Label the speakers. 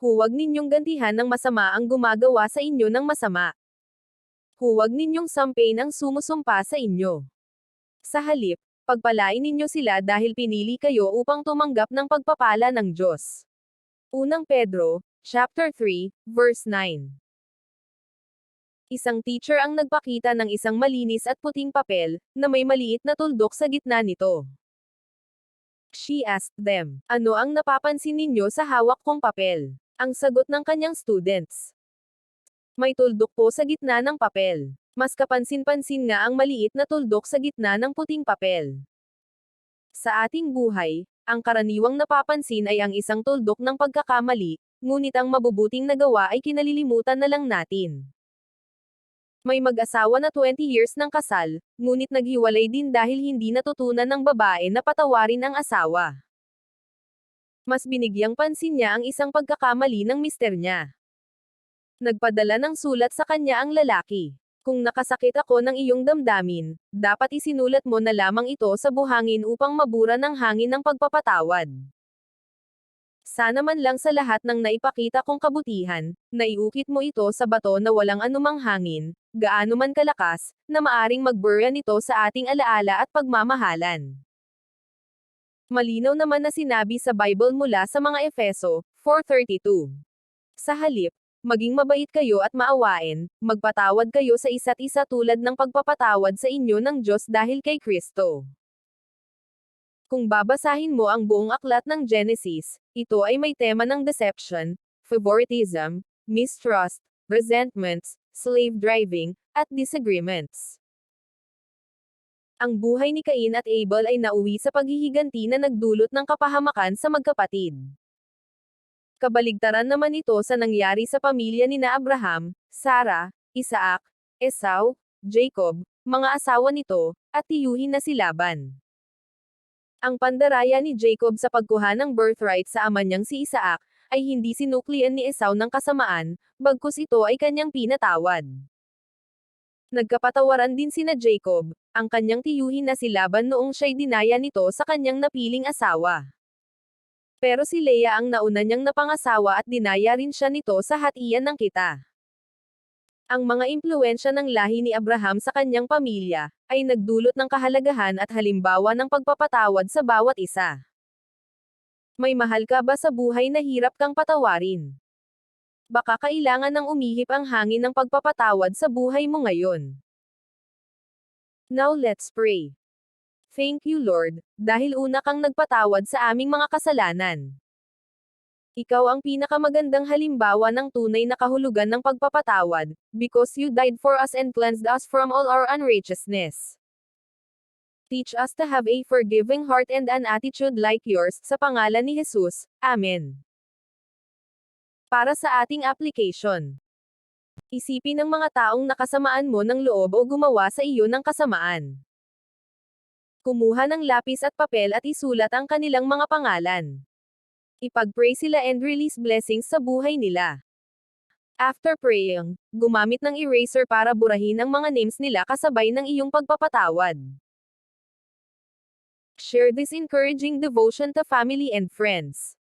Speaker 1: Huwag ninyong gantihan ng masama ang gumagawa sa inyo ng masama. Huwag ninyong sampain ang sumusumpa sa inyo. Sa halip, pagpalain ninyo sila dahil pinili kayo upang tumanggap ng pagpapala ng Diyos. Unang Pedro, chapter 3, verse 9. Isang teacher ang nagpakita ng isang malinis at puting papel, na may maliit na tuldok sa gitna nito. She asked them, ano ang napapansin ninyo sa hawak kong papel? Ang sagot ng kanyang students. May tuldok po sa gitna ng papel. Mas kapansin-pansin nga ang maliit na tuldok sa gitna ng puting papel. Sa ating buhay, ang karaniwang napapansin ay ang isang tuldok ng pagkakamali, ngunit ang mabubuting nagawa ay kinalilimutan na lang natin. May mag-asawa na 20 years ng kasal, ngunit naghiwalay din dahil hindi natutunan ng babae na patawarin ang asawa. Mas binigyang pansin niya ang isang pagkakamali ng mister niya. Nagpadala ng sulat sa kanya ang lalaki. Kung nakasakit ako ng iyong damdamin, dapat isinulat mo na lamang ito sa buhangin upang mabura ng hangin ng pagpapatawad. Sana man lang sa lahat ng naipakita kong kabutihan, naiukit mo ito sa bato na walang anumang hangin, gaano man kalakas, na maaring magburya nito sa ating alaala at pagmamahalan. Malinaw naman na sinabi sa Bible mula sa mga Efeso 4.32. Sa halip, maging mabait kayo at maawain, magpatawad kayo sa isa't isa tulad ng pagpapatawad sa inyo ng Diyos dahil kay Kristo. Kung babasahin mo ang buong aklat ng Genesis, ito ay may tema ng deception, favoritism, mistrust, resentments, slave driving, at disagreements. Ang buhay ni Cain at Abel ay nauwi sa paghihiganti na nagdulot ng kapahamakan sa magkapatid. Kabaligtaran naman ito sa nangyari sa pamilya ni na Abraham, Sarah, Isaac, Esau, Jacob, mga asawa nito, at tiyuhin na si Laban. Ang pandaraya ni Jacob sa pagkuha ng birthright sa ama niyang si Isaac, ay hindi sinuklian ni Esau ng kasamaan, bagkus ito ay kanyang pinatawad. Nagkapatawaran din sina Jacob, ang kanyang tiyuhin na si Laban noong siya'y dinaya nito sa kanyang napiling asawa. Pero si Leah ang nauna niyang napangasawa at dinaya rin siya nito sa hatian ng kita. Ang mga impluensya ng lahi ni Abraham sa kanyang pamilya, ay nagdulot ng kahalagahan at halimbawa ng pagpapatawad sa bawat isa. May mahal ka ba sa buhay na hirap kang patawarin? Baka kailangan ng umihip ang hangin ng pagpapatawad sa buhay mo ngayon. Now let's pray. Thank you Lord, dahil una kang nagpatawad sa aming mga kasalanan. Ikaw ang pinakamagandang halimbawa ng tunay na kahulugan ng pagpapatawad, because you died for us and cleansed us from all our unrighteousness. Teach us to have a forgiving heart and an attitude like yours, sa pangalan ni Jesus. Amen. Para sa ating application. Isipin ng mga taong nakasamaan mo ng loob o gumawa sa iyo ng kasamaan. Kumuha ng lapis at papel at isulat ang kanilang mga pangalan. Ipag-pray sila and release blessings sa buhay nila. After praying, gumamit ng eraser para burahin ang mga names nila kasabay ng iyong pagpapatawad. Share this encouraging devotion to family and friends.